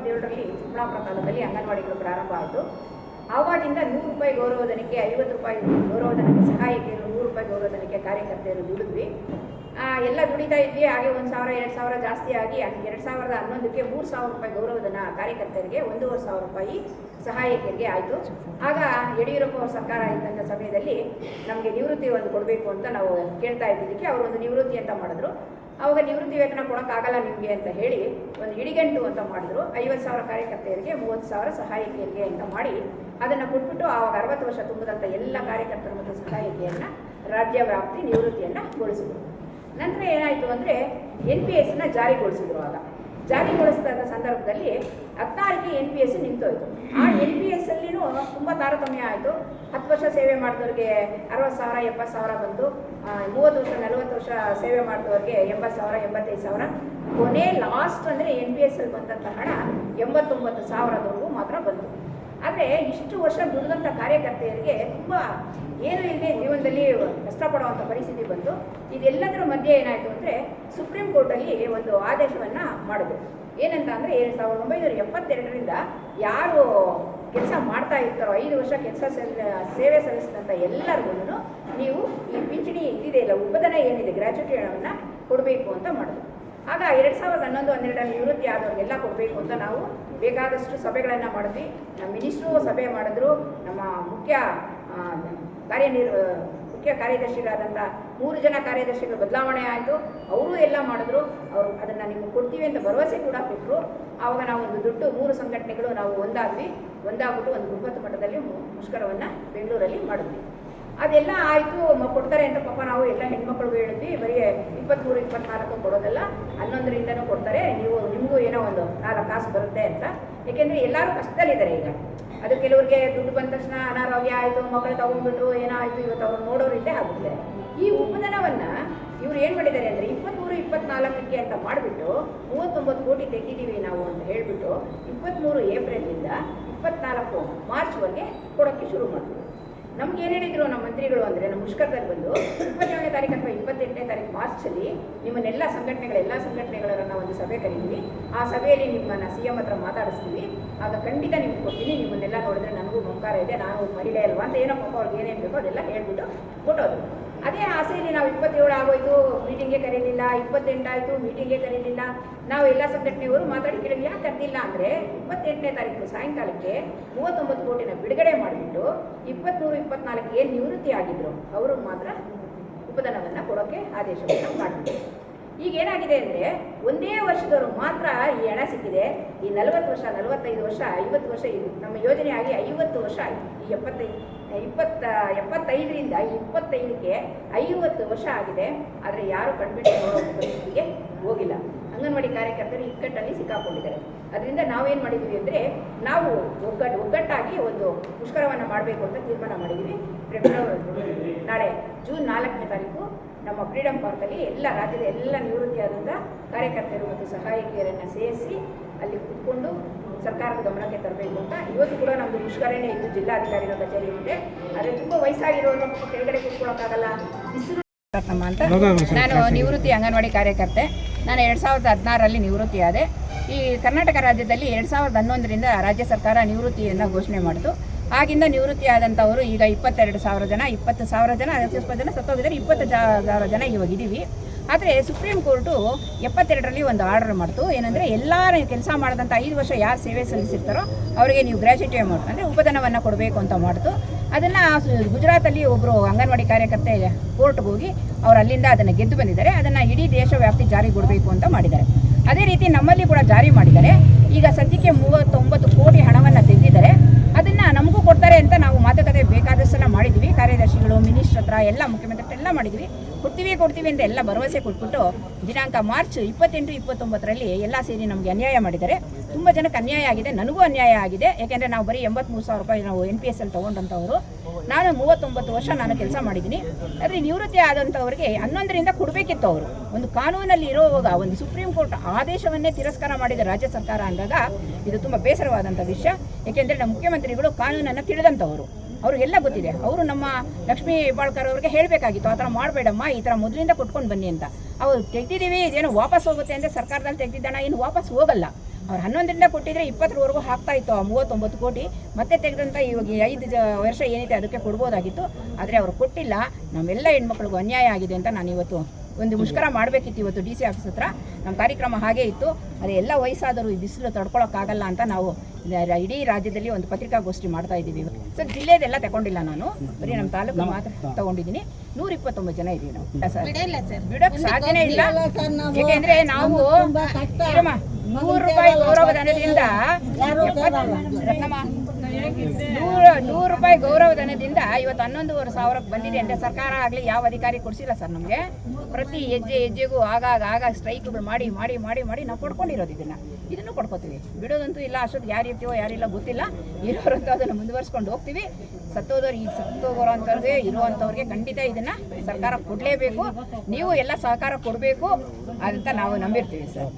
ಎಪ್ಪತ್ತೇಳರಲ್ಲಿ ಚಿಕ್ಕಬಳ್ಳಾಪುರ ಕಾಲದಲ್ಲಿ ಅಂಗನವಾಡಿಗಳು ಪ್ರಾರಂಭ ಆಯಿತು. ಆವಾಗಿಂದ ನೂರು ರೂಪಾಯಿ ಗೌರವಧನಕ್ಕೆ ಐವತ್ತು ರೂಪಾಯಿ ಗೌರವಧನಕ್ಕೆ ಸಹಾಯಕಿಯರು ನೂರು ರೂಪಾಯಿ ಗೌರವಧನಕ್ಕೆ ಕಾರ್ಯಕರ್ತೆಯರು ದುಡಿದ್ವಿ. ಎಲ್ಲ ದುಡಿತಾ ಇದ್ವಿ. ಹಾಗೆ ಒಂದು ಸಾವಿರ, ಎರಡು ಸಾವಿರ ಜಾಸ್ತಿ ಆಗಿ ಎರಡು ಸಾವಿರದ ಹನ್ನೊಂದಕ್ಕೆ ಮೂರು ಸಾವಿರ ರೂಪಾಯಿ ಗೌರವಧನ ಕಾರ್ಯಕರ್ತರಿಗೆ ಒಂದೂವರೆ ಸಾವಿರ ರೂಪಾಯಿ ಸಹಾಯಕರಿಗೆ ಆಯಿತು. ಆಗ ಯಡಿಯೂರಪ್ಪ ಅವರ ಸರ್ಕಾರ ಇದ್ದಂಥ ಸಮಯದಲ್ಲಿ ನಮಗೆ ನಿವೃತ್ತಿ ಒಂದು ಕೊಡಬೇಕು ಅಂತ ನಾವು ಕೇಳ್ತಾ ಇದ್ದಿದ್ದಕ್ಕೆ ಅವರು ಒಂದು ನಿವೃತ್ತಿ ಅಂತ ಮಾಡಿದ್ರು. ಅವಾಗ ನಿವೃತ್ತಿ ವೇತನ ಕೊಡೋಕ್ಕಾಗಲ್ಲ ನಿಮಗೆ ಅಂತ ಹೇಳಿ ಒಂದು ಇಡಿಗಂಟು ಅಂತ ಮಾಡಿದ್ರು. ಐವತ್ತು ಸಾವಿರ ಕಾರ್ಯಕರ್ತೆಯರಿಗೆ ಮೂವತ್ತು ಸಾವಿರ ಸಹಾಯಕಿಯರಿಗೆ ಅಂತ ಮಾಡಿ ಅದನ್ನು ಕೊಟ್ಬಿಟ್ಟು ಆವಾಗ ಅರವತ್ತು ವರ್ಷ ತುಂಬಿದಂಥ ಎಲ್ಲ ಕಾರ್ಯಕರ್ತರು ಮತ್ತು ಸಹಾಯಕಿಯನ್ನು ರಾಜ್ಯ ವ್ಯಾಪ್ತಿ ನಿವೃತ್ತಿಯನ್ನು ಗೊಳಿಸಿದ್ರು. ನಂತರ ಏನಾಯಿತು ಅಂದರೆ ಎನ್ ಪಿ ಎಸ್ನ ಜಾರಿಗೊಳಿಸಿದ್ರು ಆಗ. ಜಾರಿಗೊಳಿಸಿದ ಸಂದರ್ಭದಲ್ಲಿ ಹತ್ತಾರಕ್ಕೆ ಎನ್ ಪಿ ಎಸ್ ನಿಂತೋಯ್ತು. ಆ ಎನ್ ಪಿ ಎಸ್ ಅಲ್ಲಿನೂ ತುಂಬ ತಾರತಮ್ಯ ಆಯಿತು. ಹತ್ತು ವರ್ಷ ಸೇವೆ ಮಾಡಿದವ್ರಿಗೆ ಅರವತ್ತು ಸಾವಿರ ಎಪ್ಪತ್ತು ಸಾವಿರ ಬಂತು. ಮೂವತ್ತು ವರ್ಷ, ನಲವತ್ತು ವರ್ಷ ಸೇವೆ ಮಾಡಿದವ್ರಿಗೆ ಎಂಬತ್ತು ಸಾವಿರ, ಎಂಬತ್ತೈದು ಸಾವಿರ. ಕೊನೆ ಲಾಸ್ಟ್ ಅಂದರೆ ಎನ್ ಪಿ ಎಸ್ ಅಲ್ಲಿ ಬಂದಂಥ ಹಣ ಎಂಬತ್ತೊಂಬತ್ತು ಸಾವಿರದವರೆಗೂ ಮಾತ್ರ ಬಂತು. ಆದರೆ ಇಷ್ಟು ವರ್ಷ ದುಡಿದಂಥ ಕಾರ್ಯಕರ್ತೆಯರಿಗೆ ತುಂಬ ಏನು ಇಲ್ಲದೆ ಜೀವನದಲ್ಲಿ ಕಷ್ಟಪಡುವಂಥ ಪರಿಸ್ಥಿತಿ ಬಂತು ಇದೆಲ್ಲದರ ಮಧ್ಯೆ ಏನಾಯಿತು ಅಂದರೆ ಸುಪ್ರೀಂ ಕೋರ್ಟಲ್ಲಿ ಒಂದು ಆದೇಶವನ್ನು ಮಾಡಿದ್ರು ಏನಂತ ಅಂದರೆ ಏನು ಸಾವಿರದ ಒಂಬೈನೂರ ಎಪ್ಪತ್ತೆರಡರಿಂದ ಯಾರು ಕೆಲಸ ಮಾಡ್ತಾ ಇರ್ತಾರೋ, ಐದು ವರ್ಷ ಕೆಲಸ ಸೇವೆ ಸಲ್ಲಿಸಿದಂಥ ಎಲ್ಲರಿಗೂ ನೀವು ಈ ಪಿಂಚಣಿ ಇದಿದೆ ಇಲ್ಲ ಉಪಧನ ಏನಿದೆ ಗ್ರ್ಯಾಚುಟಿ ಹಣವನ್ನು ಕೊಡಬೇಕು ಅಂತ ಮಾಡಿದ್ರು ಆಗ ಎರಡು ಸಾವಿರದ ಹನ್ನೊಂದು, ಹನ್ನೆರಡರಲ್ಲಿ ನಿವೃತ್ತಿ ಆದವ್ರಿಗೆಲ್ಲ ಕೊಡಬೇಕು ಅಂತ ನಾವು ಬೇಕಾದಷ್ಟು ಸಭೆಗಳನ್ನು ಮಾಡಿದ್ವಿ ನಮ್ಮ ಮಿನಿಸ್ಟ್ರು ಸಭೆ ಮಾಡಿದ್ರು, ನಮ್ಮ ಮುಖ್ಯ ಕಾರ್ಯನಿರ್ವ ಕಾರ್ಯನಿರ್, ಮುಖ್ಯ ಕಾರ್ಯದರ್ಶಿಗಳಾದಂಥ ಮೂರು ಜನ ಕಾರ್ಯದರ್ಶಿಗಳು ಬದಲಾವಣೆ ಆಯಿತು. ಅವರು ಎಲ್ಲ ಮಾಡಿದ್ರು, ಅವರು ಅದನ್ನು ನಿಮ್ಗೆ ಕೊಡ್ತೀವಿ ಅಂತ ಭರವಸೆ ಕೂಡ ಕೊಟ್ಟರು ಆವಾಗ ನಾವು ಒಂದು ದುಡ್ಡು ಮೂರು ಸಂಘಟನೆಗಳು ನಾವು ಒಂದಾದ್ವಿ. ಒಂದಾಗ್ಬಿಟ್ಟು ಒಂದು ಬೃಹತ್ ಮಟ್ಟದಲ್ಲಿ ಮುಷ್ಕರವನ್ನು ಬೆಂಗಳೂರಲ್ಲಿ ಮಾಡಿದ್ವಿ. ಅದೆಲ್ಲ ಆಯಿತು ಕೊಡ್ತಾರೆ ಅಂತ ಪಾಪ ನಾವು ಎಲ್ಲ ಹೆಣ್ಮಕ್ಳಿಗೂ ಹೇಳಿದ್ವಿ. ಬರೀ ಇಪ್ಪತ್ಮೂರು, ಇಪ್ಪತ್ನಾಲ್ಕು ಕೊಡೋದಲ್ಲ, ಹನ್ನೊಂದರಿಂದನೂ ಕೊಡ್ತಾರೆ. ನೀವು, ನಿಮಗೂ ಏನೋ ಒಂದು ನಾಲ್ಕು ಕಾಸು ಬರುತ್ತೆ ಅಂತ. ಏಕೆಂದರೆ ಎಲ್ಲರೂ ಕಷ್ಟದಲ್ಲಿದ್ದಾರೆ ಈಗ. ಅದು ಕೆಲವರಿಗೆ ದುಡ್ಡು ಬಂದ ತಕ್ಷಣ ಅನಾರೋಗ್ಯ ಆಯಿತು ಮಕ್ಕಳು ತಗೊಂಡ್ಬಿಟ್ರು, ಏನೋ ಆಯಿತು ಇವತ್ತು ಅವ್ರು ನೋಡೋರಿದ್ದೇ ಆಗುತ್ತೆ. ಈ ಉಪಧನವನ್ನು ಇವ್ರು ಏನು ಮಾಡಿದ್ದಾರೆ ಅಂದರೆ ಇಪ್ಪತ್ತ್ಮೂರು ಇಪ್ಪತ್ನಾಲ್ಕಕ್ಕೆ ಅಂತ ಮಾಡಿಬಿಟ್ಟು ಮೂವತ್ತೊಂಬತ್ತು ಕೋಟಿ ತೆಗಿದ್ದೀವಿ ನಾವು ಅಂತ ಹೇಳಿಬಿಟ್ಟು ಇಪ್ಪತ್ತ್ಮೂರು ಏಪ್ರಿಲಿಂದ ಇಪ್ಪತ್ನಾಲ್ಕು ಮಾರ್ಚ್ವರೆಗೆ ಕೊಡೋಕ್ಕೆ ಶುರು ಮಾಡಿದ್ರು ನಮ್ಗೆ ಏನು ಹೇಳಿದ್ರು ನಮ್ಮ ಮಂತ್ರಿಗಳು ಅಂದರೆ, ನಮ್ಮ ಮುಷ್ಕರದಲ್ಲಿ ಬಂದು, ಇಪ್ಪತ್ತೇಳನೇ ತಾರೀಕು ಅಥವಾ ಇಪ್ಪತ್ತೆಂಟನೇ ತಾರೀಕು ಮಾರ್ಚಲ್ಲಿ ನಿಮ್ಮನ್ನೆಲ್ಲ ಸಂಘಟನೆಗಳ, ಎಲ್ಲ ಸಂಘಟನೆಗಳನ್ನ ಒಂದು ಸಭೆ ಕರೀತೀವಿ. ಆ ಸಭೆಯಲ್ಲಿ ನಿಮ್ಮನ್ನ ಸಿ ಎಂ ಹತ್ರ ಮಾತಾಡಿಸ್ತೀವಿ. ಆಗ ಖಂಡಿತ ನಿಮ್ಗೆ ಕೊಡ್ತೀನಿ, ನಿಮ್ಮನ್ನೆಲ್ಲ ನೋಡಿದ್ರೆ ನನಗೂ ಮುಂಕಾರ ಇದೆ, ನಾನು ಮಹಿಳೆ ಅಲ್ವಾ ಅಂತ ಏನೋ ಪಾಪ ಅವ್ರಿಗೆ ಏನೇನು ಬೇಕೋ ಅದೆಲ್ಲ ಹೇಳ್ಬಿಟ್ಟು ಕೊಟ್ಟೋದು ಅದೇ ಆಸೆಯಲ್ಲಿ ನಾವು ಇಪ್ಪತ್ತೇಳು ಆಗೋಯ್ತು ಮೀಟಿಂಗ್ಗೆ ಕರೀಲಿಲ್ಲ ಇಪ್ಪತ್ತೆಂಟಾಯಿತು ಮೀಟಿಂಗ್ಗೆ ಕರೀಲಿಲ್ಲ. ನಾವು ಎಲ್ಲ ಸಂಘಟನೆಯವರು ಮಾತಾಡಿ ಕೇಳಿದ್ವಿ ಯಾಕೆ ಕರೆದಿಲ್ಲ ಅಂದರೆ ಇಪ್ಪತ್ತೆಂಟನೇ ತಾರೀಕು ಸಾಯಂಕಾಲಕ್ಕೆ ಮೂವತ್ತೊಂಬತ್ತು ಕೋಟಿನ ಬಿಡುಗಡೆ ಮಾಡಿಬಿಟ್ಟು ಇಪ್ಪತ್ತ್ಮೂರು ಇಪ್ಪತ್ನಾಲ್ಕು ಏನು ನಿವೃತ್ತಿ ಆಗಿದ್ರು ಅವರು ಮಾತ್ರ ಉಪಧನವನ್ನು ಕೊಡೋಕ್ಕೆ ಆದೇಶವನ್ನು ಮಾಡಿಬಿಟ್ಟು ಈಗ ಏನಾಗಿದೆ ಅಂದರೆ ಒಂದೇ ವರ್ಷದವರು ಮಾತ್ರ ಈ ಹಣ ಸಿಕ್ಕಿದೆ. ಈ ನಲವತ್ತು ವರ್ಷ, ನಲವತ್ತೈದು ವರ್ಷ, ಐವತ್ತು ವರ್ಷ ಇದು. ನಮ್ಮ ಯೋಜನೆ ಆಗಿ ಐವತ್ತು ವರ್ಷ ಆಯಿತು. ಈ ಎಪ್ಪತ್ತೈದು ಇಪ್ಪತ್ತ, ಎಪ್ಪತ್ತೈದರಿಂದ ಇಪ್ಪತ್ತೈದಕ್ಕೆ ಐವತ್ತು ವರ್ಷ ಆಗಿದೆ. ಆದರೆ ಯಾರು ಕಂಡುಬಿಟ್ಟು ಪರಿಸ್ಥಿತಿಗೆ ಹೋಗಿಲ್ಲ. ಅಂಗನವಾಡಿ ಕಾರ್ಯಕರ್ತರು ಇಕ್ಕಟ್ಟಲ್ಲಿ ಸಿಕ್ಕಾಕೊಂಡಿದ್ದಾರೆ. ಅದರಿಂದ ನಾವೇನು ಮಾಡಿದ್ವಿ ಅಂದರೆ ನಾವು ಒಗ್ಗಟ್ಟು ಒಗ್ಗಟ್ಟಾಗಿ ಒಂದು ಮುಷ್ಕರವನ್ನು ಮಾಡಬೇಕು ಅಂತ ತೀರ್ಮಾನ ಮಾಡಿದ್ವಿ. ಫೆಬ್ರವರಿ ನಾಳೆ ಜೂನ್ ನಾಲ್ಕನೇ ತಾರೀಕು. ನಮ್ಮ ಫ್ರೀಡಂ ಪಾರ್ಕಲ್ಲಿ ಎಲ್ಲ ರಾಜ್ಯದ ಎಲ್ಲ ನಿವೃತ್ತಿಯಾದಂಥ ಕಾರ್ಯಕರ್ತರು ಮತ್ತು ಸಹಾಯಕಿಯರನ್ನು ಸೇರಿಸಿ ಅಲ್ಲಿ ಕುತ್ಕೊಂಡು ಸರ್ಕಾರದ ಗಮನಕ್ಕೆ ತರಬೇಕು ಅಂತ ಇವತ್ತು ಕೂಡ ನಮ್ಮದು ಮುಷ್ಕರನೇ ಇದ್ದು ಜಿಲ್ಲಾಧಿಕಾರಿಗಳ ಕಚೇರಿ ಇದೆ. ಆದರೆ ತುಂಬ ವಯಸ್ಸಾಗಿರೋರು ಕೆಳಗಡೆ ಕೂತ್ಕೊಳ್ಳೋಕ್ಕಾಗಲ್ಲ ಅಂತ ನಾನು ನಿವೃತ್ತಿ ಅಂಗನವಾಡಿ ಕಾರ್ಯಕರ್ತೆ. ನಾನು ಎರಡು ಸಾವಿರದ ಹದಿನಾರರಲ್ಲಿ ನಿವೃತ್ತಿಯಾದೆ. ಈ ಕರ್ನಾಟಕ ರಾಜ್ಯದಲ್ಲಿ ಎರಡು ಸಾವಿರದ ಹನ್ನೊಂದರಿಂದ ರಾಜ್ಯ ಸರ್ಕಾರ ನಿವೃತ್ತಿಯನ್ನು ಘೋಷಣೆ ಮಾಡಿತು. ಆಗಿಂದ ನಿವೃತ್ತಿ ಆದಂಥವರು ಈಗ ಇಪ್ಪತ್ತೆರಡು ಸಾವಿರ ಜನ, ಇಪ್ಪತ್ತು ಸಾವಿರ ಜನ ಸ್ವಲ್ಪ ಜನ, ಸತ್ತೋಗಿದ್ದಾರೆ, ಇಪ್ಪತ್ತು ಸಾವಿರ ಜನ ಇವಾಗ ಇದ್ದೀವಿ ಆದರೆ ಸುಪ್ರೀಂ ಕೋರ್ಟು ಎಪ್ಪತ್ತೆರಡರಲ್ಲಿ ಒಂದು ಆರ್ಡರ್ ಮಾಡ್ತು. ಏನಂದರೆ ಎಲ್ಲ ಕೆಲಸ ಮಾಡಿದಂಥ ಐದು ವರ್ಷ ಯಾರು ಸೇವೆ ಸಲ್ಲಿಸಿರ್ತಾರೋ ಅವರಿಗೆ ನೀವು ಗ್ರ್ಯಾಜುಯೇಟಿ ಅಮೌಂಟ್ ಅಂದರೆ ಉಪಧನವನ್ನು ಕೊಡಬೇಕು ಅಂತ ಮಾಡ್ತು. ಅದನ್ನು ಗುಜರಾತಲ್ಲಿ ಒಬ್ಬರು ಅಂಗನವಾಡಿ ಕಾರ್ಯಕರ್ತೆ ಕೋರ್ಟ್ಗೆ ಹೋಗಿ ಅವರು ಅಲ್ಲಿಂದ ಅದನ್ನು ಗೆದ್ದು ಬಂದಿದ್ದಾರೆ. ಅದನ್ನು ಇಡೀ ದೇಶ ವ್ಯಾಪ್ತಿ ಜಾರಿಗೊಡಬೇಕು ಅಂತ ಮಾಡಿದ್ದಾರೆ. ಅದೇ ರೀತಿ ನಮ್ಮಲ್ಲಿ ಕೂಡ ಜಾರಿ ಮಾಡಿದ್ದಾರೆ. ಈಗ ಸದ್ಯಕ್ಕೆ ಮೂವತ್ತೊಂಬತ್ತು ಕೋಟಿ ಹಣವನ್ನು ತೆಗೆದಿದ್ದಾರೆ ಅದನ್ನು ನಮಗೂ ಕೊಡ್ತಾರೆ ಅಂತ ನಾವು ಮಾತುಕತೆ ಬೇಕಾದಷ್ಟೆಲ್ಲ ಮಾಡಿದ್ವಿ ಕಾರ್ಯದರ್ಶಿಗಳು ಮಿನಿಸ್ಟ್ರ್ ಹತ್ರ ಎಲ್ಲ ಮುಖ್ಯಮಂತ್ರಿ ಎಲ್ಲ ಮಾಡಿದ್ವಿ. ಕೊಡ್ತೀವಿ ಕೊಡ್ತೀವಿ ಅಂತ ಎಲ್ಲ ಭರವಸೆ ಕೊಟ್ಬಿಟ್ಟು ದಿನಾಂಕ ಮಾರ್ಚ್ ಇಪ್ಪತ್ತೆಂಟು, ಇಪ್ಪತ್ತೊಂಬತ್ತರಲ್ಲಿ ಎಲ್ಲ ಸೇರಿ ನಮಗೆ ಅನ್ಯಾಯ ಮಾಡಿದ್ದಾರೆ. ತುಂಬ ಜನಕ್ಕೆ ಅನ್ಯಾಯ ಆಗಿದೆ, ನನಗೂ ಅನ್ಯಾಯ ಆಗಿದೆ. ಯಾಕೆಂದರೆ ನಾವು ಬರೀ ಎಂಬತ್ತ್ಮೂರು ಸಾವಿರ ರೂಪಾಯಿ ನಾವು ಎನ್ ಪಿ ಎಸ್ ಅಲ್ಲಿ ತೊಗೊಂಡಂಥವ್ರು. ನಾನು ಮೂವತ್ತೊಂಬತ್ತು ವರ್ಷ ನಾನು ಕೆಲಸ ಮಾಡಿದ್ದೀನಿ. ಆದರೆ ನಿವೃತ್ತಿ ಆದಂಥವ್ರಿಗೆ ಹನ್ನೊಂದರಿಂದ ಕೊಡಬೇಕಿತ್ತು ಅವರು. ಒಂದು ಕಾನೂನಲ್ಲಿ ಇರುವಾಗ ಒಂದು ಸುಪ್ರೀಂ ಕೋರ್ಟ್ ಆದೇಶವನ್ನೇ ತಿರಸ್ಕಾರ ಮಾಡಿದ ರಾಜ್ಯ ಸರ್ಕಾರ ಅಂದಾಗ ಇದು ತುಂಬ ಬೇಸರವಾದಂಥ ವಿಷಯ. ಏಕೆಂದರೆ ನಮ್ಮ ಮುಖ್ಯಮಂತ್ರಿಗಳು ಕಾನೂನನ್ನು ತಿಳಿದಂಥವರು. ಅವ್ರಿಗೆಲ್ಲ ಗೊತ್ತಿದೆ. ಅವರು ನಮ್ಮ ಲಕ್ಷ್ಮೀ ಬಾಳ್ಕರ್ ಅವ್ರಿಗೆ ಹೇಳಬೇಕಾಗಿತ್ತು, ಆ ಥರ ಮಾಡಬೇಡಮ್ಮ, ಈ ಥರ ಮೊದಲಿಂದ ಕೊಟ್ಕೊಂಡು ಬನ್ನಿ ಅಂತ. ಅವ್ರು ತೆಗ್ದಿದ್ದೀವಿ, ಇದೇನು ವಾಪಸ್ ಹೋಗುತ್ತೆ ಅಂದರೆ ಸರ್ಕಾರದಲ್ಲಿ ತೆಗ್ದಿದ್ದಣ ಏನು ವಾಪಸ್ ಹೋಗಲ್ಲ. ಅವ್ರು ಹನ್ನೊಂದರಿಂದ ಕೊಟ್ಟಿದ್ರೆ ಇಪ್ಪತ್ತರವರೆಗೂ ಹಾಕ್ತಾ ಇತ್ತು, ಆ ಮೂವತ್ತೊಂಬತ್ತು ಕೋಟಿ. ಮತ್ತೆ ತೆಗೆದಂಥ ಇವಾಗ ಐದು ವರ್ಷ ಏನಿದೆ ಅದಕ್ಕೆ ಕೊಡ್ಬೋದಾಗಿತ್ತು. ಆದರೆ ಅವರು ಕೊಟ್ಟಿಲ್ಲ. ನಮ್ಮೆಲ್ಲ ಹೆಣ್ಮಕ್ಳಿಗೂ ಅನ್ಯಾಯ ಆಗಿದೆ ಅಂತ ನಾನು ಇವತ್ತು ಒಂದು ಮುಷ್ಕರ ಮಾಡಬೇಕಿತ್ತು ಇವತ್ತು ಡಿ ಸಿ ಆಫೀಸ್ ಹತ್ರ. ನಮ್ಮ ಕಾರ್ಯಕ್ರಮ ಹಾಗೇ ಇತ್ತು. ಅದೇ ಎಲ್ಲ ವಯಸ್ಸಾದರೂ ಈ ಬಿಸಿಲು ತಡ್ಕೊಳಕ್ಕಾಗಲ್ಲ ಅಂತ ನಾವು ಇಡೀ ರಾಜ್ಯದಲ್ಲಿ ಒಂದು ಪತ್ರಿಕಾಗೋಷ್ಠಿ ಮಾಡ್ತಾ ಇದ್ದೀವಿ ಸರ್ ಜಿಲ್ಲೆದೆಲ್ಲ ತಗೊಂಡಿಲ್ಲ ನಾನು. ಬರೀ ನಮ್ಮ ತಾಲೂಕು ಮಾತ್ರ ತಗೊಂಡಿದ್ದೀನಿ. ನೂರ ಇಪ್ಪತ್ತೊಂಬತ್ತು ಜನ ಇದ್ದೀವಿ ನಾವು. ಸರ್ ಬಿಡೋಕ್ ಸಾಧ್ಯನೇ ಇಲ್ಲ. ಯಾಕೆಂದ್ರೆ ನಾವು ನೂರು ರೂಪಾಯಿ ಗೌರವಧನದಿಂದ ಧನದಿಂದ ನೂರು ರೂಪಾಯಿ ಗೌರವಧನದಿಂದ ಇವತ್ತು ಹನ್ನೊಂದುವರೆ ಸಾವಿರಕ್ಕೆ ಬಂದಿದೆ ಅಂದ್ರೆ ಸರ್ಕಾರ ಆಗಲಿ ಯಾವ ಅಧಿಕಾರಿ ಕೊಡಿಸಿಲ್ಲ ಸರ್ ನಮಗೆ. ಪ್ರತಿ ಹೆಜ್ಜೆ ಹೆಜ್ಜೆಗೂ ಆಗಾಗ ಆಗಾಗ ಸ್ಟ್ರೈಕ್ಗಳು ಮಾಡಿ ಮಾಡಿ ಮಾಡಿ ಮಾಡಿ ನಾವು ಕೊಡ್ಕೊಂಡಿರೋದು ಇದನ್ನ. ಇದನ್ನು ಕೊಡ್ಕೋತೀವಿ. ಬಿಡೋದಂತೂ ಇಲ್ಲ, ಅಷ್ಟೊತ್ತು ಯಾರು ಇರ್ತೀವೋ ಯಾರಿಲ್ಲ ಗೊತ್ತಿಲ್ಲ. ಇರೋರಂತೂ ಅದನ್ನು ಮುಂದುವರ್ಸ್ಕೊಂಡು ಹೋಗ್ತೀವಿ. ಸತ್ತೋದವ್ರು ಈಗ ಸತ್ತೋಗೋರೋ ಅಂಥವ್ರಿಗೆ ಇರುವಂಥವ್ರಿಗೆ ಖಂಡಿತ ಇದನ್ನ ಸರ್ಕಾರ ಕೊಡಲೇಬೇಕು. ನೀವು ಎಲ್ಲ ಸಹಕಾರ ಕೊಡಬೇಕು ಅಂತ ನಾವು ನಂಬಿರ್ತೀವಿ ಸರ್.